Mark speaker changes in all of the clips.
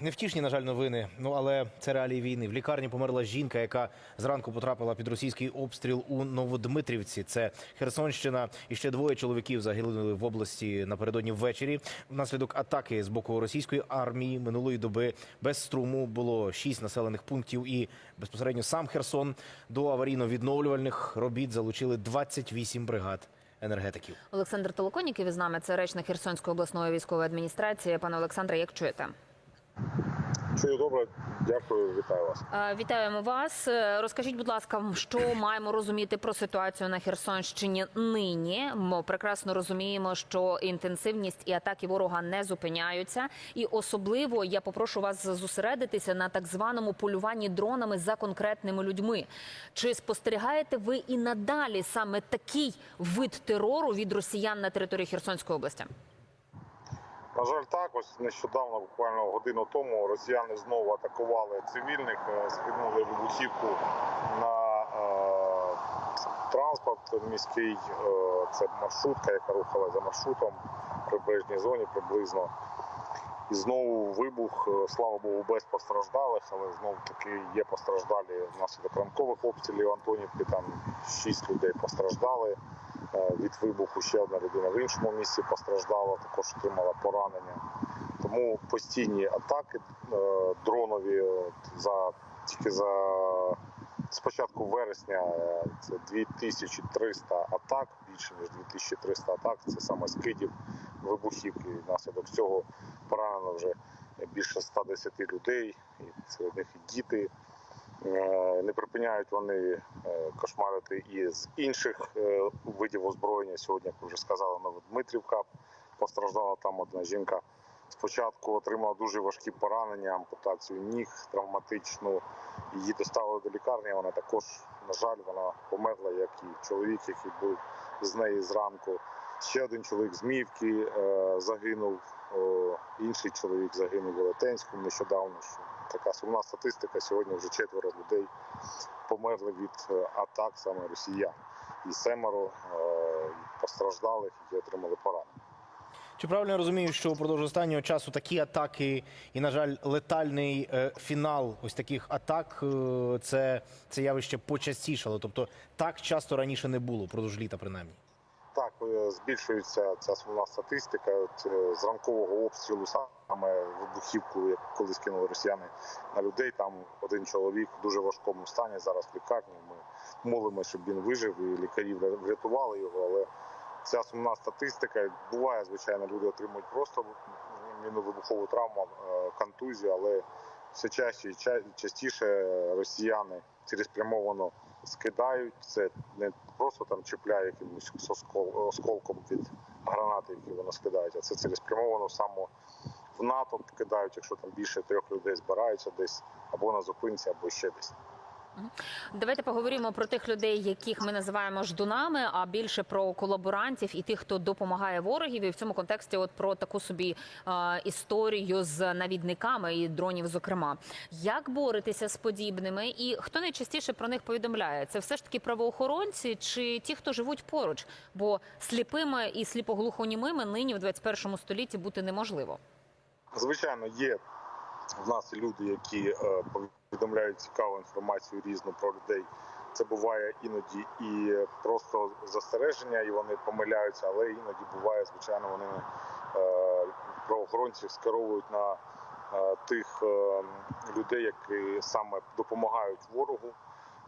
Speaker 1: невтішні, на жаль, новини. Ну але це реалії війни. В лікарні померла жінка, яка зранку потрапила під російський обстріл у Новодмитрівці. Це Херсонщина. І ще двоє чоловіків загинули в області напередодні ввечері. Внаслідок атаки з боку російської армії минулої доби без струму було шість населених пунктів. І безпосередньо сам Херсон до аварійно-відновлювальних робіт залучили 28 бригад енергетиків.
Speaker 2: Олександр Толоконіків із нами. Це речник Херсонської обласної військової адміністрації. Пане Олександре, як чуєте?
Speaker 3: Чую добре, дякую, вітаю вас.
Speaker 2: Вітаємо вас. Е, Розкажіть, будь ласка, що маємо розуміти про ситуацію на Херсонщині нині? Ми прекрасно розуміємо, що інтенсивність і атаки ворога не зупиняються, і особливо я попрошу вас зосередитися на так званому полюванні дронами за конкретними людьми. Чи спостерігаєте ви і надалі саме такий вид терору від росіян на території Херсонської області?
Speaker 3: На жаль, так ось нещодавно, буквально годину тому, росіяни знову атакували цивільних, е, скинули вибухівку на е, транспорт міський. Е, це маршрутка, яка рухала за маршрутом в прибережній зоні приблизно. І знову вибух, е, слава Богу, без постраждалих, але знову таки є постраждалі внаслідок ранкових обстрілів Антонівки. Там шість людей постраждали. Від вибуху ще одна людина в іншому місці постраждала, також отримала поранення. Тому постійні атаки е, дронові за тільки за з вересня е, це 2300 атак, більше ніж 2300 атак. Це саме скидів вибухівки. Внаслідок цього поранено вже більше 110 людей, і серед них і діти. Е, Не припиняють вони е, кошмарити і з інших е, видів озброєння. Сьогодні, як вже сказали, Новодмитрівка постраждала там одна жінка. Спочатку отримала дуже важкі поранення, ампутацію ніг, травматичну. Її доставили до лікарні. Вона також, на жаль, вона померла, як і чоловік, який був з неї зранку. Ще один чоловік з Мівки загинув, інший чоловік загинув в Велетенську нещодавно. Така сумна статистика. Сьогодні вже четверо людей померли від е, атак саме росіян. І семеро е, постраждалих, які отримали поранення.
Speaker 1: Чи правильно я розумію, що упродовж останнього часу такі атаки і, на жаль, летальний е, фінал ось таких атак це, це явище почастішало? Тобто так часто раніше не було, впродовж літа принаймні.
Speaker 3: Так, збільшується ця сумна статистика. З ранкового обстрілу саме вибухівку, як коли скинули росіяни на людей. Там один чоловік в дуже важкому стані зараз в лікарні. Ми молимося, щоб він вижив, і лікарі врятували його. Але ця сумна статистика буває, звичайно, люди отримують просто міновибухову травму, е, контузію, але все чаще і ча- частіше росіяни цілеспрямовано скидають. Це не просто там чіпляє якимось оскол- осколком від гранати, які вони скидають, а це цілеспрямовано само в натовп кидають, якщо там більше трьох людей збираються десь або на зупинці, або ще десь.
Speaker 2: Давайте поговоримо про тих людей, яких ми називаємо ждунами, а більше про колаборантів і тих, хто допомагає ворогів. І в цьому контексті, от про таку собі е, історію з навідниками і дронів, зокрема, як боротися з подібними, і хто найчастіше про них повідомляє? Це все ж таки правоохоронці чи ті, хто живуть поруч? Бо сліпими і сліпоглухонімими нині в 21 столітті бути неможливо.
Speaker 3: Звичайно, є в нас люди, які е, повідомляють цікаву інформацію різну про людей. Це буває іноді і просто застереження, і вони помиляються, але іноді буває, звичайно, вони е, правоохоронців скеровують на е, тих людей, які саме допомагають ворогу.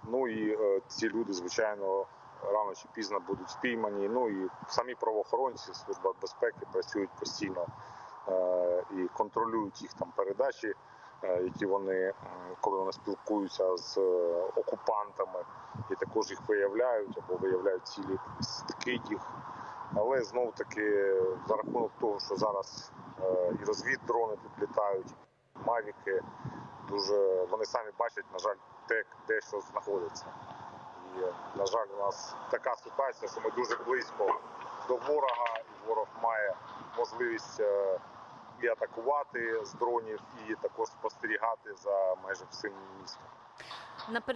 Speaker 3: Ну і ці люди, звичайно, рано чи пізно будуть спіймані. Ну і самі правоохоронці, служба безпеки працюють постійно і контролюють їх там передачі, е, які вони, коли вони спілкуються з е, окупантами, і також їх виявляють або виявляють цілі скидів. Але знову таки за рахунок того, що зараз е, і розвіддрони тут літають, мавіки, дуже вони самі бачать, на жаль, те, де що знаходиться. І, е, на жаль, у нас така ситуація, що ми дуже близько до ворога, і ворог має можливість е, і атакувати з дронів, і також спостерігати за майже всім містом.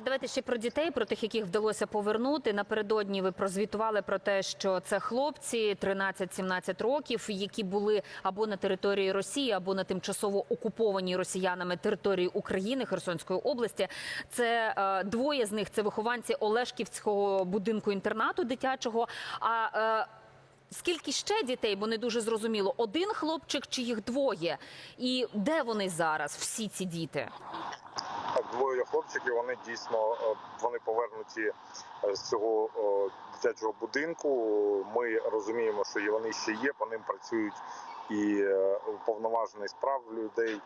Speaker 2: Давайте ще про дітей, про тих, яких вдалося повернути. Напередодні ви прозвітували про те, що це хлопці 13-17 років, які були або на території Росії, або на тимчасово окупованій росіянами території України Херсонської області. Це е, двоє з них це вихованці Олешківського будинку інтернату дитячого. А е, Скільки ще дітей, бо не дуже зрозуміло, один хлопчик чи їх двоє? І де вони зараз, всі ці діти?
Speaker 3: Двоє хлопчиків, вони дійсно е, вони повернуті е, з цього е, дитячого будинку. Ми розуміємо, що вони ще є, по ним працюють і уповноважений справ людей,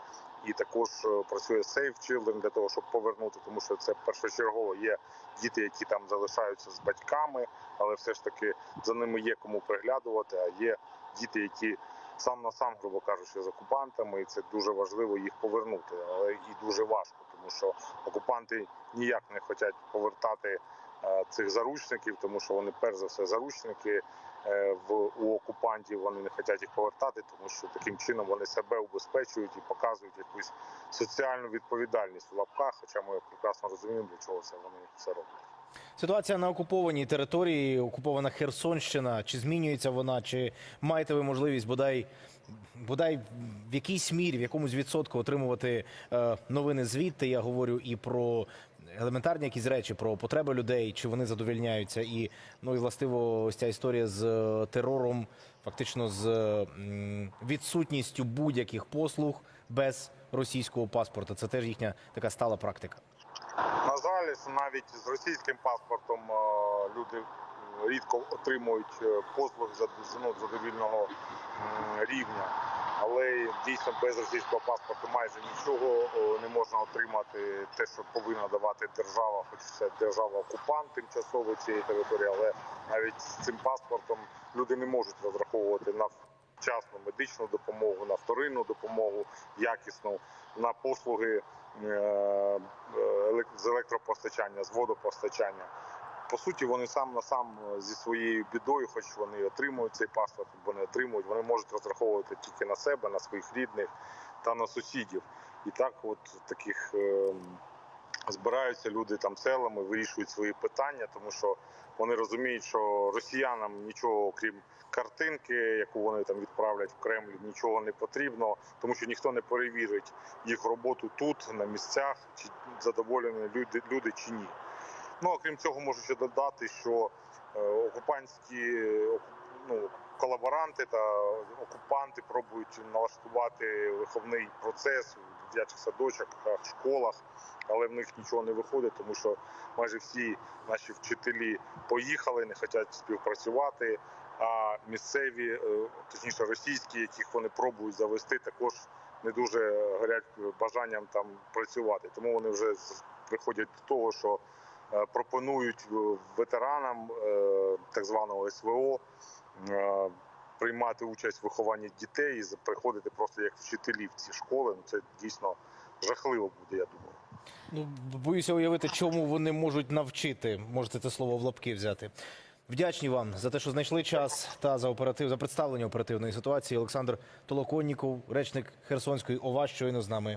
Speaker 3: і також е, працює Safe Children для того, щоб повернути, тому що це першочергово є діти, які там залишаються з батьками, але все ж таки за ними є кому приглядувати. А є діти, які сам на сам, грубо кажучи, з окупантами, і це дуже важливо їх повернути, але і дуже важко, тому що окупанти ніяк не хочуть повертати цих заручників, тому що вони перш за все заручники е, в у окупантів. Вони не хочуть їх повертати, тому що таким чином вони себе убезпечують і показують якусь соціальну відповідальність в лапках. Хоча ми прекрасно розуміємо, для чого це вони це роблять.
Speaker 1: Ситуація на окупованій території, окупована Херсонщина. Чи змінюється вона? Чи маєте ви можливість бодай бодай в якійсь мірі, в якомусь відсотку отримувати е, новини звідти? Я говорю і про елементарні якісь речі, про потреби людей, чи вони задовільняються, і ну і властиво ось ця історія з е, терором, фактично з е, відсутністю будь-яких послуг без російського паспорта. Це теж їхня така стала практика.
Speaker 3: На жаль, навіть з російським паспортом е, люди рідко отримують е, послуги ну, задовільного рівня. Але дійсно без російського паспорту майже нічого не можна отримати те, що повинна давати держава, хоч це держава окупант тимчасово цієї території, але навіть з цим паспортом люди не можуть розраховувати на вчасну медичну допомогу, на вторинну допомогу, якісну, на послуги е, е, з електропостачання, з водопостачання. По суті, вони сам на сам е, зі своєю бідою, хоч вони отримують цей паспорт, або не отримують, вони можуть розраховувати тільки на себе, на своїх рідних та на сусідів. І так, от таких е, збираються люди там селами, вирішують свої питання, тому що вони розуміють, що росіянам нічого крім картинки, яку вони там відправлять в Кремль, нічого не потрібно, тому що ніхто не перевірить їх роботу тут, на місцях, чи задоволені люди, люди чи ні. Ну окрім цього, можу ще додати, що е, окупантські ну, колаборанти та окупанти пробують налаштувати виховний процес у дитячих садочках, школах, але в них нічого не виходить, тому що майже всі наші вчителі поїхали, не хочуть співпрацювати. А місцеві, е, точніше російські, яких вони пробують завести, також не дуже горять бажанням там працювати. Тому вони вже приходять до того, що пропонують е, ветеранам е, так званого СВО е, приймати участь в вихованні дітей і приходити просто як вчителі в ці школи. Ну це дійсно жахливо буде, я думаю.
Speaker 1: Ну, боюся уявити, чому вони можуть навчити. Можете це слово в лапки взяти. Вдячні вам за те, що знайшли час та за оператив за представлення оперативної ситуації. Олександр Толоконніков, речник Херсонської ОВА, щойно з нами